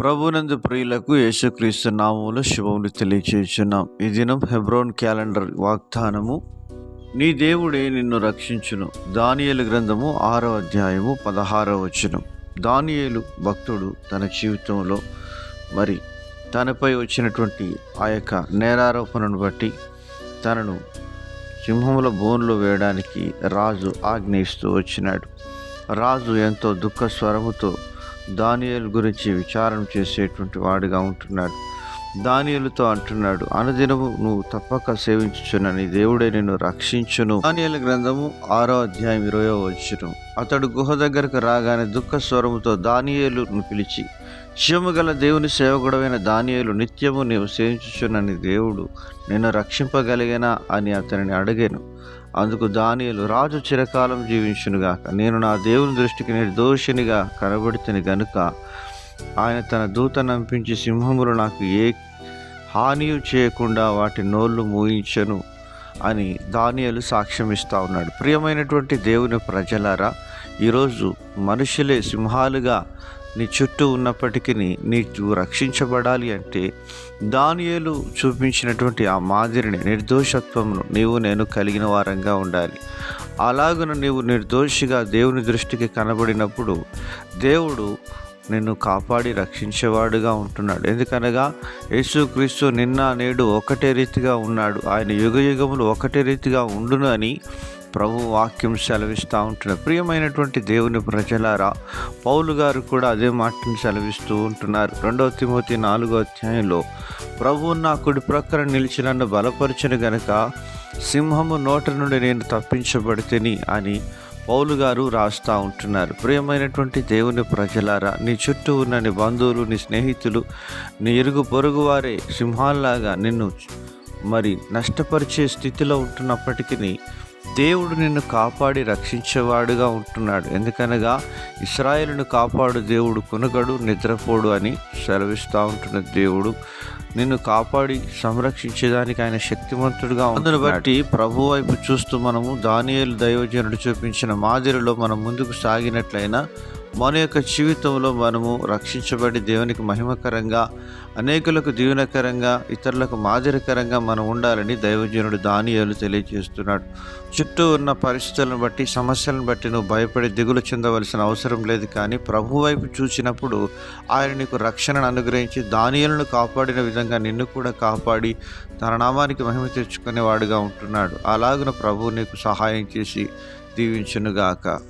ప్రభునందు ప్రియులకు యేసుక్రీస్తు నామములు శుభములు తెలియచేస్తున్నాం ఈ దినం హెబ్రోన్ క్యాలెండర్ వాగ్దానము నీ దేవుడే నిన్ను రక్షించును. దానియలు గ్రంథము ఆరో అధ్యాయము పదహారో వచనం. దానియేలు భక్తుడు తన జీవితంలో మరి తనపై వచ్చినటువంటి ఆ యొక్క నేరారోపణను బట్టి తనను సింహముల బోన్లో వేయడానికి రాజు ఆజ్ఞయిస్తూ వచ్చినాడు. రాజు ఎంతో దుఃఖ స్వరముతో దానియేలు గురించి విచారం చేసేటువంటి వాడిగా ఉంటున్నాడు. దానియలతో అంటున్నాడు అనుదినము నువ్వు తప్పక సేవించుచున్న నీ దేవుడే నిన్ను రక్షించును. దానియల గ్రంథము ఆరో అధ్యాయం ఇరవయో వచ్చును అతడు గుహ దగ్గరకు రాగానే దుఃఖ స్వరముతో దానియేలును పిలిచి శివము గల దేవుని సేవకుడమైన దానియేలు నిత్యము నీవు సేవించుచున్న దేవుడు నిన్ను రక్షింపగలిగేనా? అని అతనిని అడిగాను. అందుకు దానియలు రాజు చిరకాలం జీవించునుగాక నేను నా దేవుని దృష్టికి నిర్దోషినిగా కనబడితేని గనుక ఆయన తన దూత నంపించి సింహములు నాకు ఏ హానియు చేయకుండా వాటి నోళ్ళు మూయించను అని దానియలు సాక్ష్యం ఇస్తా ఉన్నాడు. ప్రియమైనటువంటి దేవుని ప్రజలారా ఈరోజు మనుషులే సింహాలుగా నీ చుట్టూ ఉన్నప్పటికీ నీకు రక్షించబడాలి అంటే దానియేలు చూపించినటువంటి ఆ మాదిరిని నిర్దోషత్వమును నీవు నేను కలిగిన వారంగా ఉండాలి. అలాగున నీవు నిర్దోషిగా దేవుని దృష్టికి కనబడినప్పుడు దేవుడు నిన్ను కాపాడి రక్షించేవాడుగా ఉంటున్నాడు. ఎందుకనగా యేసుక్రీస్తు నిన్న నేడు ఒకటే రీతిగా ఉన్నాడు. ఆయన యుగ యుగములు ఒకటే రీతిగా ఉండును అని ప్రభు వాక్యం సెలవిస్తూ ఉంటున్నారు ప్రియమైనటువంటి దేవుని ప్రజలారా పౌలు గారు కూడా అదే మాటను సెలవిస్తూ ఉంటున్నారు. రెండవ తిమోతి నాలుగో అధ్యాయంలో ప్రభు నా కుడి ప్రక్కన నిలిచి నన్ను బలపరచను గనక సింహము నోట నుండి నేను తప్పించబడితేని అని పౌలు గారు రాస్తూ ఉంటున్నారు. ప్రియమైనటువంటి దేవుని ప్రజలారా నీ చుట్టూ ఉన్న నీ బంధువులు నీ స్నేహితులు నీ ఇరుగు పొరుగు వారే సింహాల్లాగా నిన్ను మరి నష్టపరిచే స్థితిలో ఉంటున్నప్పటికీ దేవుడు నిన్ను కాపాడి రక్షించేవాడుగా ఉంటున్నాడు. ఎందుకనగా ఇస్రాయేలును కాపాడు దేవుడు కొనుగడు నిద్రపోడు అని సెలవిస్తూ ఉంటున్న దేవుడు నిన్ను కాపాడి సంరక్షించేదానికి ఆయన శక్తివంతుడుగా అందును బట్టి ప్రభు వైపు చూస్తూ మనము దానియలు దైవజనుడు చూపించిన మాదిరిలో మనం ముందుకు సాగినట్లయినా మన యొక్క జీవితంలో మనము రక్షించబడి దేవునికి మహిమకరంగా అనేకులకు దీవెనకరంగా ఇతరులకు మాదిరికరంగా మనం ఉండాలని దైవజనుడు దానియాలు తెలియజేస్తున్నాడు. చుట్టూ ఉన్న పరిస్థితులను బట్టి సమస్యలను బట్టి నువ్వు భయపడి దిగులు చెందవలసిన అవసరం లేదు కానీ ప్రభు వైపు చూసినప్పుడు ఆయన నీకు రక్షణను అనుగ్రహించి దానియాలను కాపాడిన విధంగా నిన్ను కూడా కాపాడి తన నామానికి మహిమ తెచ్చుకునేవాడుగా ఉంటున్నాడు. అలాగున ప్రభు నీకు సహాయం చేసి దీవించునుగాక.